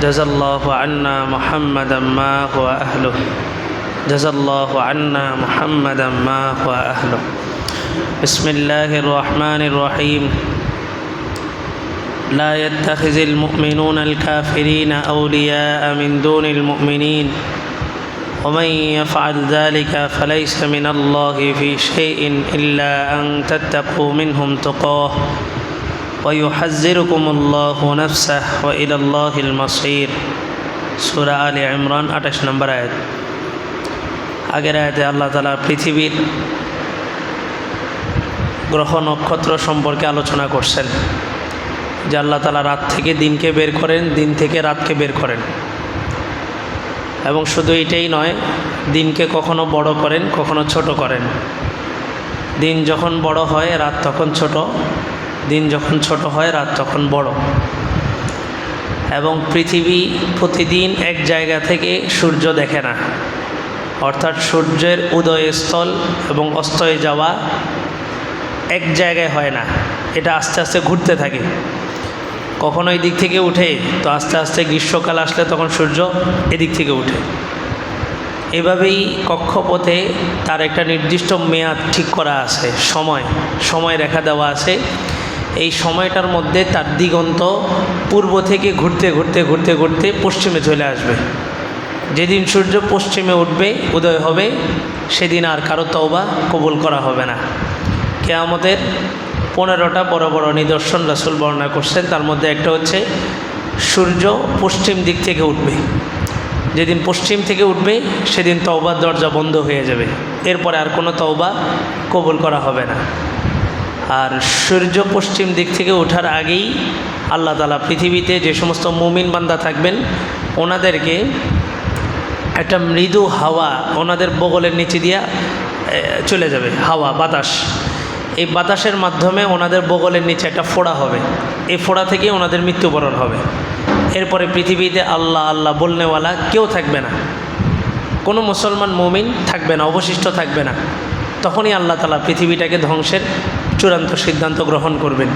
جزى الله عنا محمدا ما هو أهله. جزى الله عنا محمدا ما هو أهله. بسم الله الرحمن الرحيم. لا يتخذ المؤمنون الكافرين أولياء من دون المؤمنين. ومن يفعل ذلك فليس من الله في شيء إلا أن تتقوا منهم تقاه. ويحذركم الله نفسه وإلى الله المصير سورة آل عمران আঠাশ নম্বর আয়াত আগের আয়াতে আল্লাহ তালা পৃথিবীর গ্রহ নক্ষত্র সম্পর্কে আলোচনা করছেন যে আল্লাহ তালা রাত থেকে দিনকে বের করেন দিন থেকে রাতকে বের করেন এবং শুধু এটাই নয় দিনকে কখনো বড় করেন কখনো ছোট করেন দিন যখন বড় হয় রাত তখন ছোট দিন যখন ছোট হয়, রাত তখন বড়। এবং পৃথিবী প্রতিদিন এক জায়গা থেকে সূর্য দেখে না। অর্থাৎ সূর্যের উদয়স্থল এবং অস্তয়ে যাওয়া এক জায়গায় হয় না। এটা আস্তে আস্তে ঘুরতে থাকে। কখনো এই দিক থেকে উঠে, তো আস্তে আস্তে গ্রীষ্মকাল আসলে তখন সূর্য এদিক থেকে উঠে। এভাবেই কক্ষপথে তার একটা নির্দিষ্ট মেয়াদ ঠিক করা আছে। সময় সময় রেখা দেওয়া আছে। এই সময়টার মধ্যে তার দিগন্ত পূর্ব থেকে ঘুরতে ঘুরতে ঘুরতে ঘুরতে পশ্চিমে চলে আসবে। যেদিন সূর্য পশ্চিমে উঠবে, উদয় হবে, সেদিন আর কারও তওবা কবুল করা হবে না। কেয়ামতের পনেরোটা বড় বড় নিদর্শন রাসুল বর্ণনা করছেন, তার মধ্যে একটা হচ্ছে সূর্য পশ্চিম দিক থেকে উঠবে। যেদিন পশ্চিম থেকে উঠবে, সেদিন তওবার দরজা বন্ধ হয়ে যাবে। এরপরে আর কোনো তওবা কবুল করা হবে না। আর সূর্য পশ্চিম দিক থেকে ওঠার আগেই আল্লাহ তালা পৃথিবীতে যে সমস্ত মুমিন বান্দা থাকবেন, ওনাদেরকে একটা মৃদু হাওয়া ওনাদের বগলের নিচে দিয়া চলে যাবে, হাওয়া, বাতাস। এই বাতাসের মাধ্যমে ওনাদের বগলের নিচে একটা ফোড়া হবে। এই ফোড়া থেকে ওনাদের মৃত্যুবরণ হবে। এরপরে পৃথিবীতে আল্লাহ আল্লাহ বলনেওয়ালা কেউ থাকবে না। কোনো মুসলমান মুমিন থাকবে না, অবশিষ্ট থাকবে না। তখনই আল্লাহ তালা পৃথিবীটাকে ধ্বংসের চূড়ান্ত সিদ্ধান্ত গ্রহণ করবেন।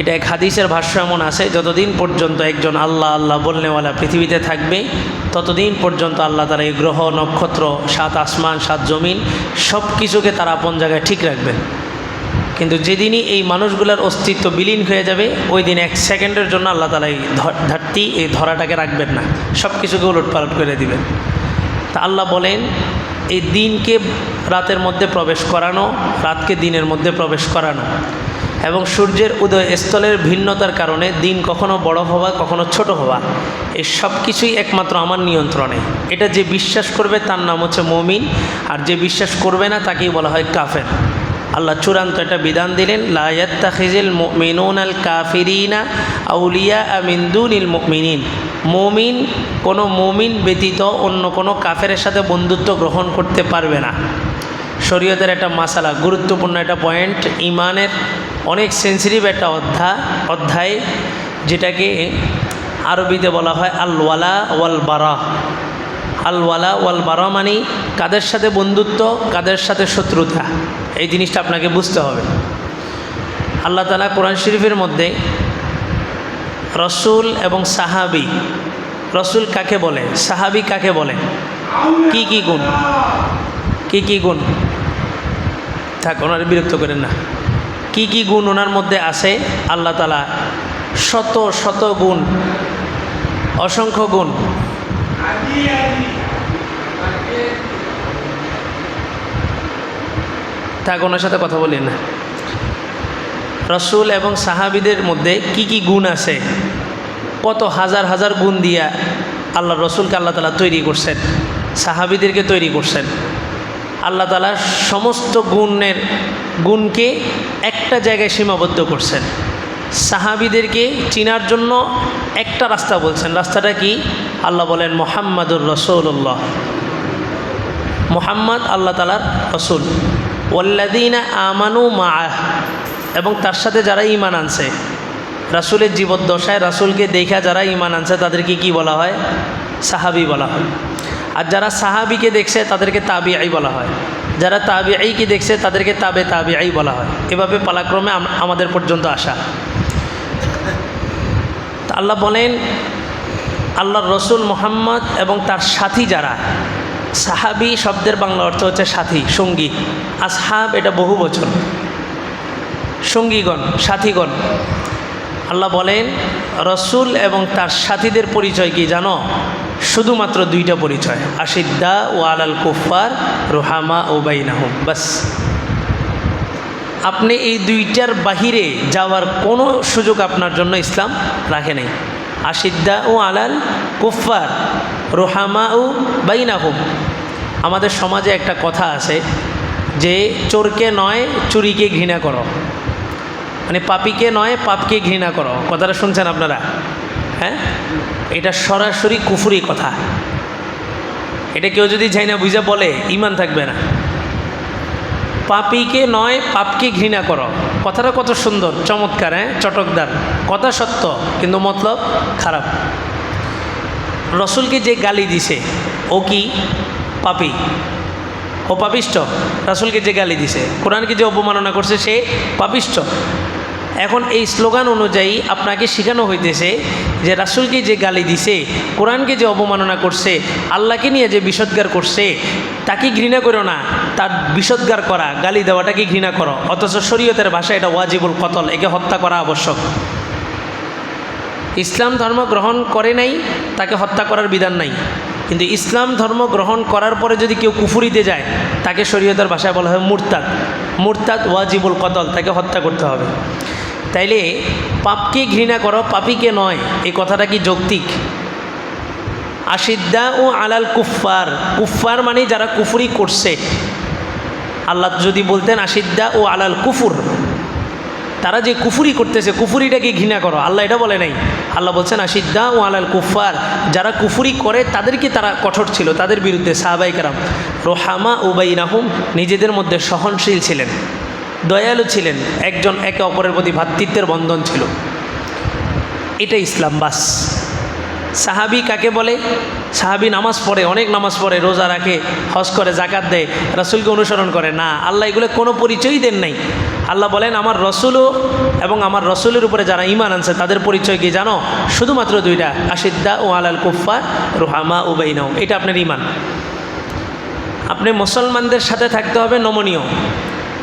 এটা এক হাদিসের ভাষ্য এমন আছে, যতদিন পর্যন্ত একজন আল্লাহ আল্লাহ বলনেওয়ালা পৃথিবীতে থাকবে, ততদিন পর্যন্ত আল্লাহ তারা এই গ্রহ, নক্ষত্র, সাত আসমান, সাত জমিন সব কিছুকে তারা আপন জায়গায় ঠিক রাখবেন। কিন্তু যেদিনই এই মানুষগুলোর অস্তিত্ব বিলীন হয়ে যাবে ওই দিন এক সেকেন্ডের জন্য আল্লাহ তালা এই ধরতি, এই ধরাটাকে রাখবেন না। সব কিছুকে উলটপালট করে দিবেন। তা আল্লাহ বলেন, এই দিনকে রাতের মধ্যে প্রবেশ করানো, রাতকে দিনের মধ্যে প্রবেশ করানো। এবং সূর্যের উদয় স্থলের ভিন্নতার কারণে দিন কখনো বড় হওয়া, কখনো ছোট হওয়া এই সব কিছুই একমাত্র আমার নিয়ন্ত্রণে। এটা যে বিশ্বাস করবে তার নাম হচ্ছে মমিন, আর যে বিশ্বাস করবে না তাকেই বলা হয় কাফের। আল্লাহ চূড়ান্ত একটা বিধান দিলেন লায়াত্তাখিজিল মিনুন আল কাফিরিনা আউলিয়া আমিন্দুনিল মিনিন মমিন, কোনো মমিন ব্যতীত অন্য কোনো কাফের সাথে বন্ধুত্ব গ্রহণ করতে পারবে না। শরীয়তের একটা মাসালা, গুরুত্বপূর্ণ একটা পয়েন্ট ইমানের অনেক সেন্সিটিভ একটা অধ্যায় অধ্যায় যেটাকে আরবিতে বলা হয় আলওয়ালা ওয়াল বারা আল ওয়ালা ওয়াল বারা মানে কাদের সাথে বন্ধুত্ব, কাদের সাথে শত্রুতা? এই জিনিসটা আপনাকে বুঝতে হবে। আল্লাহ তালা কোরআন শরীফের মধ্যে রসুল এবং সাহাবি, রসুল কাকে বলে, সাহাবি কাকে বলে? কি কি গুণ? কি কি গুণ? থাক, ওনার বিরক্ত করেন না। কি কি গুণ ওনার মধ্যে আছে? আল্লাহ তালা শত শত গুণ, অসংখ্য গুণ। থাক, ওনার সাথে কথা বলি না। রসুল এবং সাহাবিদের মধ্যে কি কি গুণ আছে? কত হাজার হাজার গুণ দিয়া আল্লাহ, রসুলকে আল্লাহ তালা তৈরি করছেন, সাহাবিদেরকে তৈরি করছেন। আল্লাহ তালা সমস্ত গুণের গুণকে একটা জায়গায় সীমাবদ্ধ করছেন। সাহাবিদেরকে চিনার জন্য একটা রাস্তা বলছেন। রাস্তাটা কি? আল্লাহ বলেন, মোহাম্মদুর রসৌল্লাহ মোহাম্মদ আল্লাহ তালার রসুল। ওল্লাদিনা আমানু মা এবং তার সাথে যারা ইমান আনছে, রাসুলের জীবদ্দশায় রাসুলকে দেখা যারা ইমান আনছে, তাদেরকে কি বলা হয়? সাহাবি বলা হয়। আর যারা সাহাবিকে দেখছে, তাদেরকে তাবি আই বলা হয়। যারা তাবি আইকে দেখছে, তাদেরকে তাবে তাবি আই বলা হয়। এভাবে পালাক্রমে আমাদের পর্যন্ত আসা। তা আল্লাহ বলেন, আল্লাহর রসুল মোহাম্মদ এবং তার সাথী যারা, সাহাবি শব্দের বাংলা অর্থ হচ্ছে সাথী, সঙ্গী। আসহাব এটা বহু বচন। সঙ্গীগণ, সাথীগণ। আল্লাহ বলেন, রসুল এবং তার সাথীদের পরিচয় কি জানো? শুধুমাত্র দুইটা পরিচয়, আশিদ্দা ও আলাল কুফার রোহামা ও বাইনাহুম। বাস। আপনি এই দুইটার বাহিরে যাওয়ার কোনো সুযোগ আপনার জন্য ইসলাম রাখে নাই। আশিদ্দা ও আলাল কুফার রোহামা ও বাইনাহুম। আমাদের সমাজে একটা কথা আছে যে, চোরকে নয়, চুরিকে ঘৃণা করো। মানে পাপিকে নয়, পাপকে ঘৃণা করো। কথাটা শুনছেন আপনারা? হ্যাঁ? এটা সরাসরি কুফুরি কথা। এটা কেউ যদি যাই না বুঝে বলে, ইমান থাকবে না। পাপিকে নয়, পাপকে ঘৃণা করো। কথাটা কত সুন্দর, চমৎকার হ্যাঁ? চটকদার। কথা সত্য, কিন্তু মতলব খারাপ। রসুলকে যে গালি দিছে, ও কি? পাপি। ও পাপিষ্ট রাসুলকে যে গালি দিছে। কোরআনকে যে অবমাননা করছে, সে পাপিষ্ট এখন এই স্লোগান অনুযায়ী আপনাকে শেখানো হইতেছে যে রাসুলকে যে গালি দিছে, কোরআনকে যে অবমাননা করছে, আল্লাহকে নিয়ে যে বিষদগার করছে, তাকে ঘৃণা করো না। তার বিষদগার করা, গালি দেওয়াটাকে ঘৃণা করো। অথচ শরীয়তের ভাষায় এটা ওয়াজিবুল কতল, একে হত্যা করা আবশ্যক। ইসলাম ধর্ম গ্রহণ করে নাই, তাকে হত্যা করার বিধান নাই। কিন্তু ইসলাম ধর্ম গ্রহণ করার পরে যদি কেউ কুফুরিতে যায়, তাকে শরীয়তের ভাষায় বলা হয় মুরতাদ। মুরতাদ ওয়াজিবুল কতল, তাকে হত্যা করতে হবে। তাইলে পাপকে ঘৃণা করো, পাপিকে নয়, এই কথাটা কি যৌক্তিক? আশিদ্দা ও আলাল কুফার কুফার মানে যারা কুফুরি করছে। আল্লাহ যদি বলতেন আশিদ্দা ও আলাল কুফুর, তারা যে কুফুরি করতেছে, কুফুরিটাকে ঘৃণা করো, আল্লাহ এটা বলে নাই। আল্লাহ বলছেন আশিদ্দা ও আলাল কুফার যারা কুফুরি করে, তাদেরকে তারা কঠোর ছিল, তাদের বিরুদ্ধে সাহাবাই কারাম, রোহামা উবাই রাহুম নিজেদের মধ্যে সহনশীল ছিলেন। দয়ালু ছিলেন, একজন একে অপরের প্রতি ভ্রাতৃত্বের বন্ধন ছিল। এটা ইসলাম বাস। সাহাবি কাকে বলে? সাহাবি নামাজ পড়ে, অনেক নামাজ পড়ে, রোজা রাখে, হজ করে জাকাত দেয়, রসুলকে অনুসরণ করে। না, আল্লাহ এগুলো কোনো পরিচয়ই দেন নাই। আল্লাহ বলেন, আমার রসুলও এবং আমার রসুলের উপরে যারা ইমান আনছে, তাদের পরিচয় কি জানো? শুধুমাত্র দুইটা, আশিদ্দা ও আলাল কুফা রুহামা উবাইনাও এটা আপনার ইমান আপনি মুসলমানদের সাথে থাকতে হবে নমনীয়।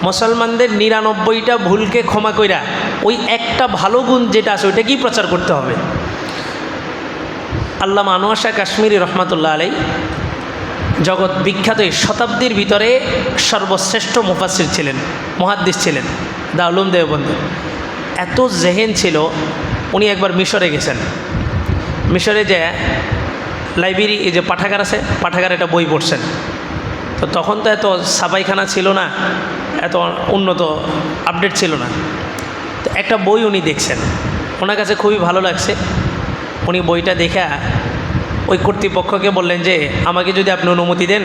মুসলমানদের নিরানব্বইটা ভুলকে ক্ষমা কইরা ওই একটা ভালো গুণ যেটা আছে ওইটাকেই প্রচার করতে হবে? আল্লাহ আনোয়ার শাহ কাশ্মীরি রহমাতুল্লাহ আলাই জগৎ বিখ্যাত এই শতাব্দীর ভিতরে সর্বশ্রেষ্ঠ মুফাসির ছিলেন, মহাদ্দিস ছিলেন, দাউলুম দেওবন্দ। এত জেহেন ছিল, উনি একবার মিশরে গেছেন। মিশরে যে লাইব্রেরি, এই যে পাঠাগার আছে, পাঠাগার একটা বই পড়ছেন। তো তখন তো এত সাবাইখানা ছিল না এত উন্নত আপডেট ছিল না। তো একটা বই উনি দেখছেন। ওনার কাছে খুবই ভালো লাগছে। উনি বইটা দেখা ওই কর্তৃপক্ষকে বললেন যে, আমাকে যদি আপনি অনুমতি দেন,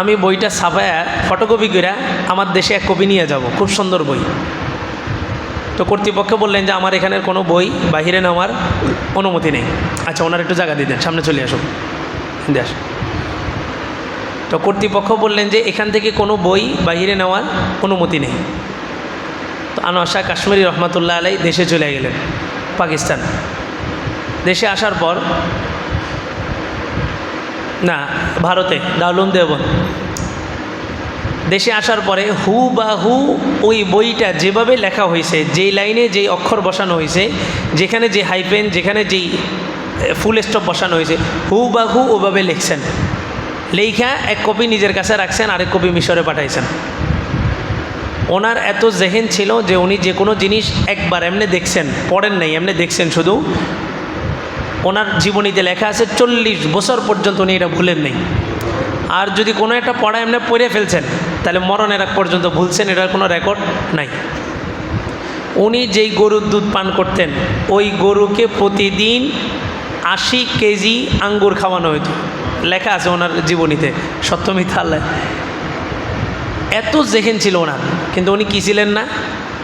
আমি বইটা ছাপায়া ফটোকপি করে আমার দেশে এক কপি নিয়ে যাব। খুব সুন্দর বই। তো কর্তৃপক্ষ বললেন যে, আমার এখানের কোনো বই বাহিরে নেওয়ার অনুমতি নেই। আচ্ছা ওনার একটু জায়গা দিয়ে দেন, সামনে চলে আসুন। দেশ তো কর্তৃপক্ষ বললেন যে এখান থেকে কোনো বই বাহিরে নেওয়ার অনুমতি নেই। তো আনোয়ার কাশ্মীরি রহমতুল্লাহ আলাই দেশে চলে গেলেন, পাকিস্তান। দেশে আসার পর, না, ভারতে দাউলুম দেবন দেশে আসার পরে হু বা হু ওই বইটা যেভাবে লেখা হয়েছে, যেই লাইনে যেই অক্ষর বসানো হয়েছে, যেখানে যে হাইপেন, যেখানে যেই ফুল স্টপ বসানো হয়েছে, হু বা হু ওভাবে লিখছেন। লেখা এক কপি নিজের কাছে রাখছেন, আরেক কপি মিশরে পাঠাইছেন। ওনার এত জেহেন ছিল যে উনি যে কোনো জিনিস একবার এমনি দেখছেন, পড়েন নাই, এমনি দেখছেন শুধু। ওনার জীবনীতে লেখা আছে, চল্লিশ বছর পর্যন্ত উনি এটা ভুলেন নেই। আর যদি কোনো একটা পড়া এমনি পড়ে ফেলছেন, তাহলে মরণের আগ পর্যন্ত ভুলছেন, এটার কোনো রেকর্ড নাই। উনি যেই গরুর দুধ পান করতেন, ওই গরুকে প্রতিদিন আশি কেজি আঙ্গুর খাওয়ানো হতো লেখা আছে ওনার জীবনীতে সত্যমিথ্যা আল্লাহ। এত জেহেন ছিল ওনার, কিন্তু উনি কী ছিলেন না?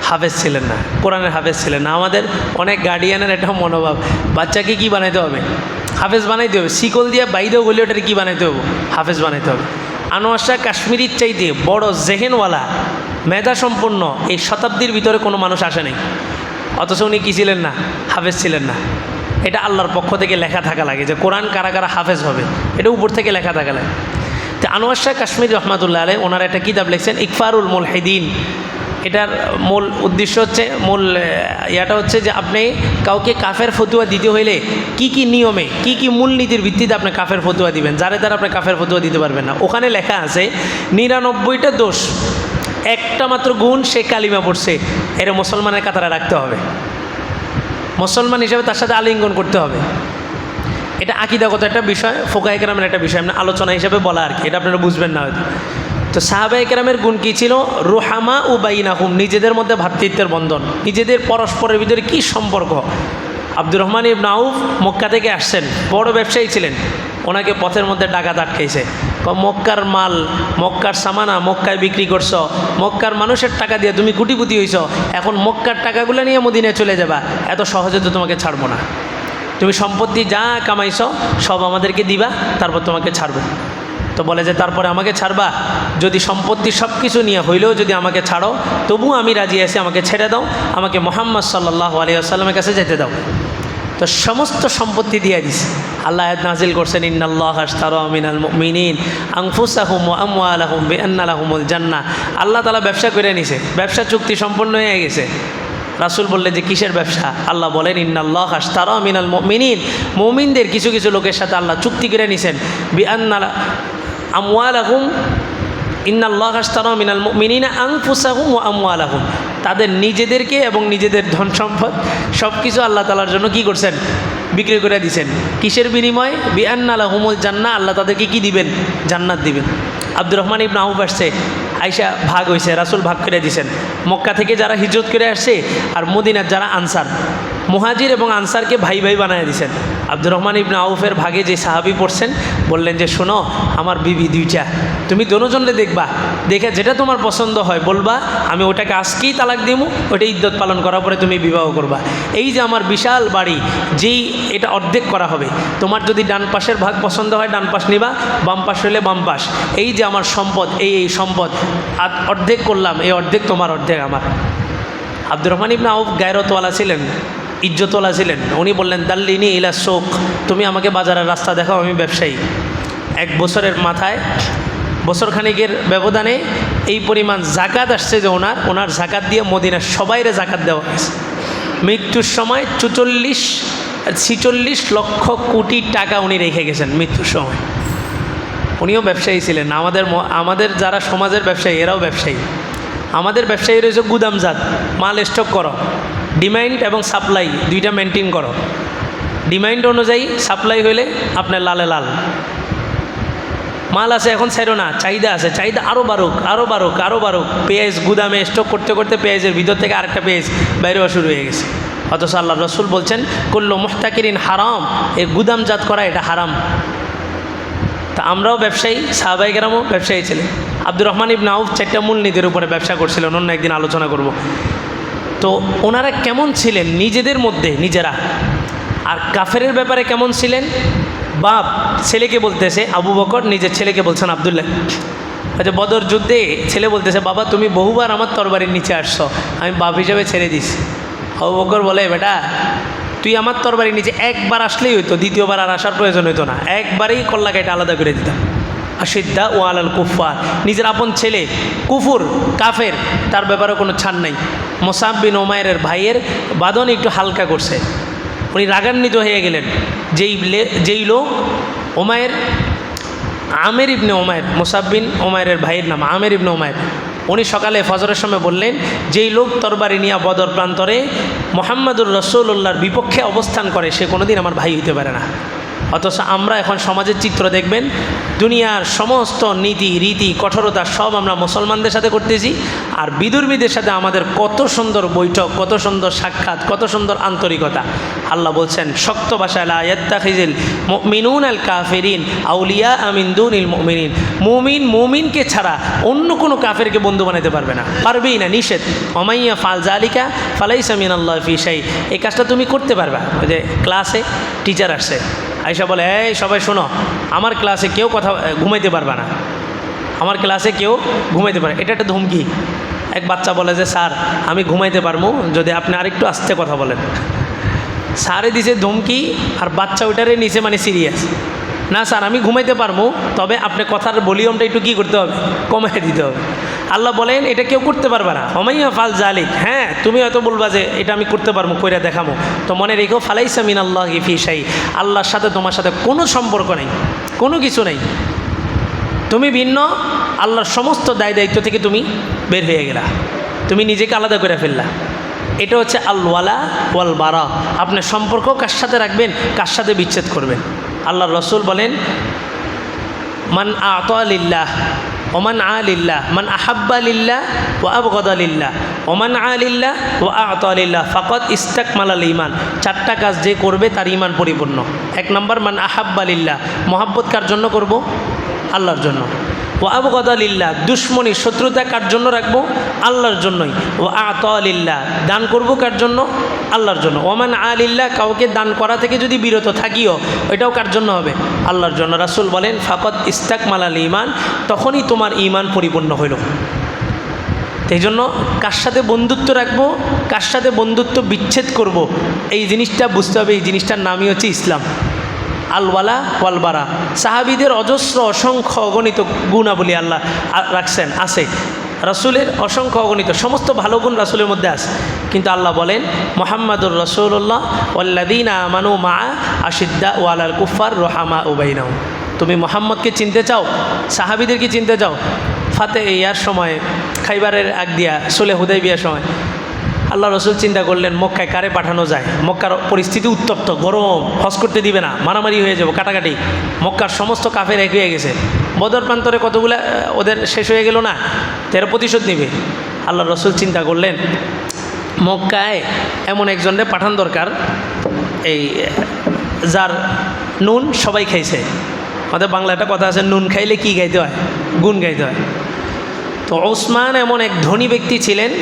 হাফেজ ছিলেন না, কোরআনের হাফেজ ছিলেন না। আমাদের অনেক গার্ডিয়ানের একটা মনোভাব, বাচ্চাকে কি বানাইতে হবে? হাফেজ বানাইতে হবে, শিকল দিয়ে বাইদেও বলে ওটাকে কী বানাইতে হবে? হাফেজ বানাইতে হবে। আনোয়ার কাশ্মীরির চাইতে বড় জেহেনওয়ালা মেধা সম্পন্ন এই শতাব্দীর ভিতরে কোনো মানুষ আসে নাই। অথচ উনি কী ছিলেন না? হাফেজ ছিলেন না। এটা আল্লাহর পক্ষ থেকে লেখা থাকা লাগে যে কোরআন কারা কারা হাফেজ হবে, এটা উপর থেকে লেখা থাকা লাগে। তো আনোয়ার শাহ কাশ্মীর রহমাতুল্লাহ আলাই ওনার একটা কিতাব লিখছেন, ইকফারুল মুলহিদিন। এটার মূল উদ্দেশ্য হচ্ছে, মূল ইয়াটা হচ্ছে যে আপনি কাউকে কাফের ফতুয়া দিতে হইলে কি কি নিয়মে, কি কি মূলনীতির ভিত্তিতে আপনি কাফের ফতুয়া দিবেন, যারে দ্বারা আপনি কাফের ফতুয়া দিতে পারবেন না। ওখানে লেখা আছে, নিরানব্বইটা দোষ, একটা মাত্র গুণ সে কালিমা পড়ছে, এর মুসলমানের কাতারে রাখতে হবে। মুসলমান হিসেবে তার সাথে আলিঙ্গন করতে হবে। এটা আকিদাগত একটা বিষয় ফোকা একরামের একটা বিষয় মানে আলোচনা হিসেবে বলা আর কি এটা আপনারা বুঝবেন না হয়তো। তো সাহাবা একরামের গুণ কী ছিল? রোহামা ও বাইনাহুম নিজেদের মধ্যে ভ্রাতৃত্বের বন্ধন। নিজেদের পরস্পরের ভিতরে কী সম্পর্ক? আব্দুর রহমান ইবন আউফ মক্কা থেকে আসছেন বড় ব্যবসায়ী ছিলেন। ওনাকে পথের মধ্যে ডাকাত আটকাইছে। ক, মক্কার মাল, মক্কার সামানা, মক্কায় বিক্রি করছ। মক্কার মানুষের টাকা দিয়ে তুমি কুটিপুতি হইছ। এখন মক্কার টাকাগুলো নিয়ে মদিনায় চলে যাবা। এত সহজে তো তোমাকে ছাড়বো না। তুমি সম্পত্তি যা কামাইছ, সব আমাদেরকে দিবা, তারপর তোমাকে ছাড়বো। তো বলে যে, তারপরে আমাকে ছাড়বা? যদি সম্পত্তি সব কিছু নিয়ে হইলেও যদি আমাকে ছাড়ো, তবুও আমি রাজি আছি, আমাকে ছেড়ে দাও। আমাকে মোহাম্মদ সাল্লাহ আলিয়াস্লামের কাছে যেতে দাও। তো সমস্ত সম্পত্তি দিয়ে দিস আল্লাহ নাজিল করছেন, ইন্নাল্লাহ মিনাল জান্নাহ। আল্লাহ তালা ব্যবসা করে নিছে। ব্যবসা চুক্তি সম্পন্ন হয়ে গেছে। রাসূল বললেন যে, কিসের ব্যবসা? আল্লাহ বলেন, ইন্নাল্লাহ আশতারা মিনাল মুমিনিন। মুমিনদের কিছু কিছু লোকের সাথে আল্লাহ চুক্তি করে নিছেন। বিআন্না আমওয়ালাহুম, ইন্নাল্লাহ আশতারা মিনাল মুমিনিনা আনফুসাহুম ওয়া আমওয়ালাহুম। তাদের নিজেদেরকে এবং নিজেদের ধন সম্পদ সব কিছু আল্লাহ তালার জন্য কি করছেন? বিক্রি করে দিছেন। কিসের বিনিময়ে? বিআন্নালা হুমুল জান্না আল্লাহ তাদেরকে কি দিবেন? জান্নাত দিবেন। আব্দুর রহমান ইবন আহুব আসছে আইসা ভাগ হয়েছে রাসুল ভাগ করে দিছেন। মক্কা থেকে যারা হিজরত করে আসছে, আর মদিনার যারা আনসার। মুহাজির এবং আনসারকে ভাই ভাই বানায় দিছেন। আব্দুর রহমান ইবন আউফের ভাগে যে সাহাবি পড়ছেন, বললেন যে, শোনো, আমার বিবি দুইটা। তুমি দোনোজনরে দেখবা। দেখে যেটা তোমার পছন্দ হয় বলবা, আমি ওটাকে আজকেই তালাক দিব ওটা ইদ্যত পালন করার পরে তুমি বিবাহ করবা। এই যে আমার বিশাল বাড়ি, যেই এটা অর্ধেক করা হবে, তোমার যদি ডান পাশের ভাগ পছন্দ হয়, ডান পাশ নিবা, বাম পাশ হলে বাম পাশ। এই যে আমার সম্পদ, এই এই সম্পদ অর্ধেক করলাম, এই অর্ধেক তোমার অর্ধেক আমার। আব্দুর রহমান ইবনা আউফ গায়রতওয়ালা ছিলেন। ইজ্জতওয়ালা ছিলেন। উনি বললেন, দাল্লিনি ইলা শোক তুমি আমাকে বাজারের রাস্তা দেখাও, আমি ব্যবসায়ী। এক বছরের মাথায় বছর খানিকের ব্যবধানে এই পরিমাণ জাকাত আসছে যে ওনার ওনার জাকাত দিয়ে মদিনার সবাইরে জাকাত দেওয়া হয়েছে। মৃত্যুর সময় চুচল্লিশ, ছিচল্লিশ লক্ষ কোটি টাকা উনি রেখে গেছেন মৃত্যুর সময়। উনিও ব্যবসায়ী ছিলেন। আমাদের আমাদের যারা সমাজের ব্যবসায়ী, এরাও ব্যবসায়ী। আমাদের ব্যবসায়ী রয়েছে গুদামজাত মাল স্টক করো। ডিমান্ড এবং সাপ্লাই দুইটা মেনটেন করো। ডিমান্ড অনুযায়ী সাপ্লাই হইলে আপনার লালে লাল। মাল আছে এখন ছাইরো না, চাহিদা আছে, চাহিদা আরও বাড়ুক আরও বাড়ুক আরও বাড়ুক। পেঁয়াজ গুদামে স্টক করতে করতে পেঁয়াজের ভিতর থেকে আরেকটা পেঁয়াজ বাইরে শুরু হয়ে গেছে। অথচ আল্লাহ রসুল বলছেন করল মুহতাকিরিন হারাম এই গুদামজাত করা এটা হারাম। তা আমরাও ব্যবসায়ী সাহাবাই গ্রামও ব্যবসায়ী ছিলেন আব্দুর রহমান ইবন আউফ চারটা মূলনীতির উপরে ব্যবসা করছিলেন, অন্য একদিন আলোচনা করব। তো ওনারা কেমন ছিলেন নিজেদের মধ্যে, নিজেরা? আর কাফেরের ব্যাপারে কেমন ছিলেন? বাপ ছেলেকে বলতেছে, আবু বকর নিজের ছেলেকে বলছেন আবদুল্লাহ। আচ্ছা বদর যুদ্ধে ছেলে বলতেছে, বাবা তুমি বহুবার আমার তরবারির নিচে আসছো, আমি বাপ হিসাবে ছেড়ে দিস আবু বকর বলে, বেটা, তুই আমার তরবারির নিচে একবার আসলেই হইতো, দ্বিতীয়বার আর আসার প্রয়োজন হইতো না। একবারেই কল্লাকে এটা আলাদা করে দিতাম। আশিদ্দা ও আলাল কুফার নিজের আপন ছেলে, কুফুর, কাফের, তার ব্যাপারে কোনো ছাড় নাই। মোসাব বিন ওমায়ের ভাইয়ের বাদন একটু হালকা করছে। উনি রাগান্বিত হয়ে গেলেন। যেই যেই লোক ওমায়ের আমের ইবনে ওমায়ের মোসাব্বিন ওমায়ের ভাইয়ের নাম, আমের ইবনে ওমায়ের উনি সকালে ফজরের সময় বললেন, যেই লোক তরবারি নিয়া বদর প্রান্তরে মোহাম্মদুর রসুল্লাহর বিপক্ষে অবস্থান করে, সে কোনোদিন আমার ভাই হইতে পারে না। অথচ আমরা এখন সমাজের চিত্র দেখবেন, দুনিয়ার সমস্ত নীতি, রীতি, কঠোরতা সব আমরা মুসলমানদের সাথে করতেছি, আর বিদুর্মীদের সাথে আমাদের কত সুন্দর বৈঠক, কত সুন্দর সাক্ষাৎ, কত সুন্দর আন্তরিকতা। আল্লাহ বলছেন, শক্ত ভাষায় মিনুন আল কাফেরিন আউলিয়া মুমিন মুমিনকে ছাড়া অন্য কোনো কাফেরকে বন্ধু বানাতে পারবে না। পারবেই না, নিষেধ। অমাইয়া ফাল জালিকা ফালাই সামিন আল্লাহ ফিসাই এই কাজটা তুমি করতে পারবা। ওই যে ক্লাসে টিচার আসছে। আইসা বলে, এই সবাই শোনো, আমার ক্লাসে কেউ কথা ঘুমাইতে পারবে না। আমার ক্লাসে কেউ ঘুমাইতে পারে এটা একটা ধমকি। এক বাচ্চা বলে যে, স্যার, আমি ঘুমাইতে পারব যদি আপনি আরেকটু আস্তে কথা বলেন। স্যারে দিছে ধমকি, আর বাচ্চা ওইটারে নিচে মানে সিরিয়াস না স্যার, আমি ঘুমাইতে পারব, তবে আপনি কথার ভলিউমটা একটু কী করতে হবে? কমাই দিতে হবে। আল্লাহ বলেন, এটা কেউ করতে পারবে না। অমাইয়া ফাল জালিক। হ্যাঁ তুমি হয়তো বলবা যে, এটা আমি করতে পারব, কইরা দেখামো। তো মনে রেখো, ফালাইসা মিন আল্লাহ ফিসাই আল্লাহর সাথে তোমার সাথে কোনো সম্পর্ক নেই, কোনো কিছু নেই। তুমি ভিন্ন, আল্লাহর সমস্ত দায় দায়িত্ব থেকে তুমি বের হয়ে গেলা। তুমি নিজেকে আলাদা করে ফেললা। এটা হচ্ছে আলওয়ালা ওয়াল বারা আপনার সম্পর্ক কার সাথে রাখবেন, কার সাথে বিচ্ছেদ করবেন? আল্লাহ রসুল বলেন, মান আতলিল্লাহ ওমান আলিল্লাহ, মান আহাব্বা লিল্লাহ ও আবগদালিল্লাহ ওমান আলিল্লাহ ও আতলিল্লাহ ফকত ইস্তাক মালাল ইমান চারটা কাজ যে করবে তার ইমান পরিপূর্ণ। এক নম্বর, মান আহাব্বা লিল্লাহ, মহাব্বত কার জন্য করব? আল্লাহর জন্য। ও আবগদালিল্লাহ দুশ্মনী শত্রুতা কার জন্য রাখব? আল্লাহর জন্যই। ও আতলিল্লাহ দান করব কার জন্য? আল্লাহর জন্য। ওমান আলিল্লাহ কাউকে দান করা থেকে যদি বিরত থাকিও, ওইটাও কার জন্য হবে? আল্লাহর জন্য। রাসুল বলেন ফাকত ইস্তাক মালাল ইমান তখনই তোমার ইমান পরিপূর্ণ হইল। এই জন্য কার সাথে বন্ধুত্ব রাখব, কার সাথে বন্ধুত্ব বিচ্ছেদ করব। এই জিনিসটা বুঝতে হবে, এই জিনিসটার নামই হচ্ছে ইসলাম। আলওয়ালা ওয়ালবারা। সাহাবিদের অজস্র অসংখ্য অগণিত গুণাবলী আল্লাহ রাখছেন, আছে। রাসুলের অসংখ্য অগণিত, সমস্ত ভালো গুণ রাসুলের মধ্যে আছে। কিন্তু আল্লাহ বলেন, মোহাম্মদুর রসুল্লাহ ওল্লাদিনা আমানু মা আশিদ্দা ওয়ালাল কুফার রোহামা উবাইনাও তুমি মোহাম্মদকে চিনতে চাও? সাহাবিদেরকে চিনতে চাও? ফাতে ইয়ার সময়, খাইবারের আগ দিয়া, সোলে হুদাই বিয়ার সময়। আল্লাহ রসুল চিন্তা করলেন, মক্কায় কারে পাঠানো যায়? মক্কার পরিস্থিতি উত্তপ্ত, গরম, হজ করতে দিবে না, মারামারি হয়ে যাব, কাটাকাটি। মক্কার সমস্ত কাফের এক হয়ে গেছে। বদর প্রান্তরে কতগুলো ওদের শেষ হয়ে গেল না? তেরো প্রতিশোধ নিবে। আল্লাহ রসুল চিন্তা করলেন, মক্কায় এমন একজনের পাঠান দরকার, এই যার নুন সবাই খাইছে। আমাদের বাংলা একটা কথা আছে, নুন খাইলে কি গাইতে হয়? গুণ গাইতে হয়। তো ওসমান এমন এক ধনী ব্যক্তি ছিলেন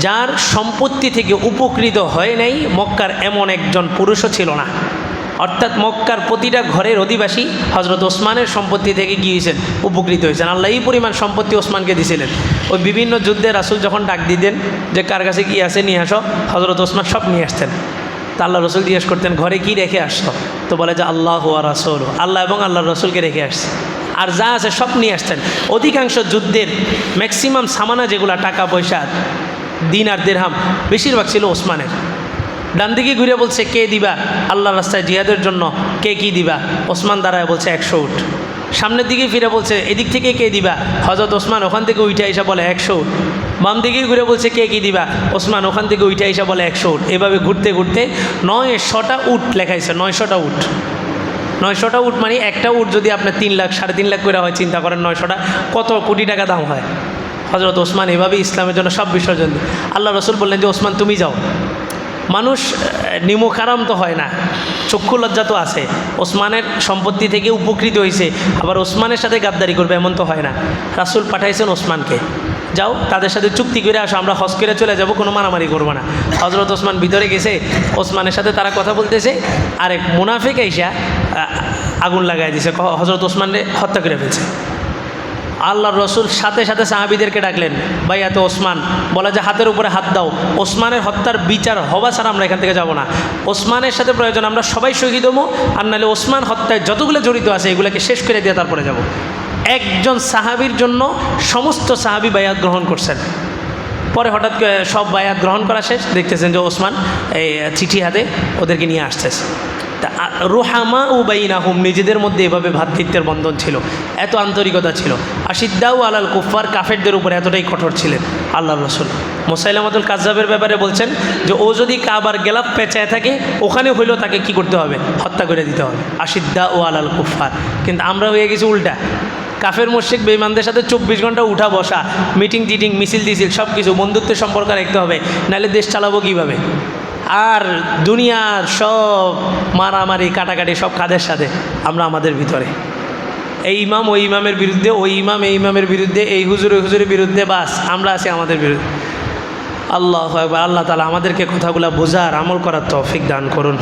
যার সম্পত্তি থেকে উপকৃত হয় নাই, মক্কার এমন একজন পুরুষও ছিল না। অর্থাৎ মক্কার প্রতিটা ঘরের অধিবাসী হজরত ওসমানের সম্পত্তি থেকে কী হয়েছেন উপকৃত হয়েছেন। আল্লাহ এই পরিমাণ সম্পত্তি ওসমানকে দিয়েছিলেন ওই বিভিন্ন যুদ্ধে রাসুল যখন ডাক দিতেন যে, কার কাছে কী আছে, নিয়ে আসো হজরত ওসমান সব নিয়ে আসতেন। তা আল্লাহ রসুল জিজ্ঞেস করতেন, ঘরে কি রেখে আসছো? তো বলে যে, আল্লাহ আর রাসুল। আল্লাহ এবং আল্লাহ রসুলকে রেখে আসছে। আর যা আছে সব নিয়ে আসতেন। অধিকাংশ যুদ্ধের ম্যাক্সিমাম সামানা যেগুলো টাকা পয়সা দিন আর দেড়হাম। বেশিরভাগ ছিল ওসমানের। ডান দিকে ঘুরে বলছে, কে দিবা? আল্লাহ রাস্তায় জিহাদের জন্য কে কি দিবা? ওসমান দাঁড়ায় বলছে, একশো উঠ। সামনের দিকে ফিরে বলছে, এদিক থেকে কে দিবা? হজরত ওসমান ওখান থেকে উঠে এসে বলে, একশো উঠ। বাম দিকে ঘুরে বলছে, কে কি দিবা? ওসমান ওখান থেকে উঠে এসে বলে, একশো উঠ। এভাবে ঘুরতে ঘুরতে নয়শটা উঠ লেখাইছে, নয়শটা উঠ। নয়শোটা উঠ মানে একটা উঠ যদি আপনার তিন লাখ, সাড়ে তিন লাখ করে হয়, চিন্তা করেন নয়শোটা, কত কোটি টাকা দাম হয়? হজরত ওসমান এভাবে ইসলামের জন্য সব বিসর্জন। আল্লাহ রসুল বললেন যে, ওসমান, তুমি যাও। মানুষ নিমুখারাম তো হয় না। চক্ষু লজ্জা তো আছে। ওসমানের সম্পত্তি থেকে উপকৃত হয়েছে আবার ওসমানের সাথে গাদ্দারি করবে এমন তো হয় না। রাসুল পাঠাইছেন ওসমানকে, যাও, তাদের সাথে চুক্তি করে আসো, আমরা হজ করে চলে যাব, কোনো মারামারি করব না। হজরত ওসমান ভিতরে গেছে, ওসমানের সাথে তারা কথা বলতেছে আর এক মুনাফিক আইসা আগুন লাগাই দিছে। হজরত ওসমানরে হত্যা করে ফেলছে। আল্লাহ রসুল সাথে সাথে সাহাবিদেরকে ডাকলেন, ভাই, এত ওসমান, বলা যে হাতের উপরে হাত দাও। ওসমানের হত্যার বিচার হওয়া ছাড়া আমরা এখান থেকে যাব না। ওসমানের সাথে প্রয়োজন, আমরা সবাই শহীদ হব, আর নাহলে ওসমান হত্যায় যতগুলো জড়িত আছে, এগুলোকে শেষ করে দিয়ে তারপরে যাব। একজন সাহাবির জন্য সমস্ত সাহাবি বায়াত গ্রহণ করছেন। পরে হঠাৎ সব বায়াত গ্রহণ করা শেষ, দেখতেছেন যে ওসমান এই চিঠি হাতে ওদেরকে নিয়ে আসতেছে। তা রোহামা ও বাইনাহুম, নিজেদের মধ্যে এভাবে ভাতৃত্বের বন্ধন ছিল। এত আন্তরিকতা ছিল। আশিদ্দাউ আলাল কুফার কাফেরদের উপরে এতটাই কঠোর ছিলেন আল্লাহ রসুল। মোসাইলামাতুল কাজাবের ব্যাপারে বলছেন যে, ও যদি কাবার গেলাপ পেঁচায় থাকে, ওখানে হইলেও তাকে কি করতে হবে? হত্যা করে দিতে হবে। আশিদ্দা ও আলাল কুফার কিন্তু আমরা হয়ে গেছি উল্টা। কাফের মোর্শেক বেইমানদের সাথে চব্বিশ ঘণ্টা উঠা বসা মিটিং টিটিং মিছিল টিছিল সব কিছু বন্ধুত্বের সম্পর্ক রাখতে হবে। নাহলে দেশ চালাবো কীভাবে? আর দুনিয়ার সব মারামারি, কাটাকাটি সব কাদের সাথে? আমরা আমাদের ভিতরে। এই ইমাম ওই ইমামের বিরুদ্ধে, ওই ইমাম এই ইমামের বিরুদ্ধে, এই হুজুর ওই হুজুরের বিরুদ্ধে, বাস, আমরা আছি আমাদের বিরুদ্ধে। আল্লাহ আল্লাহ তালা আমাদেরকে কথাগুলো বোঝার, আমল করার তৌফিক দান করুন।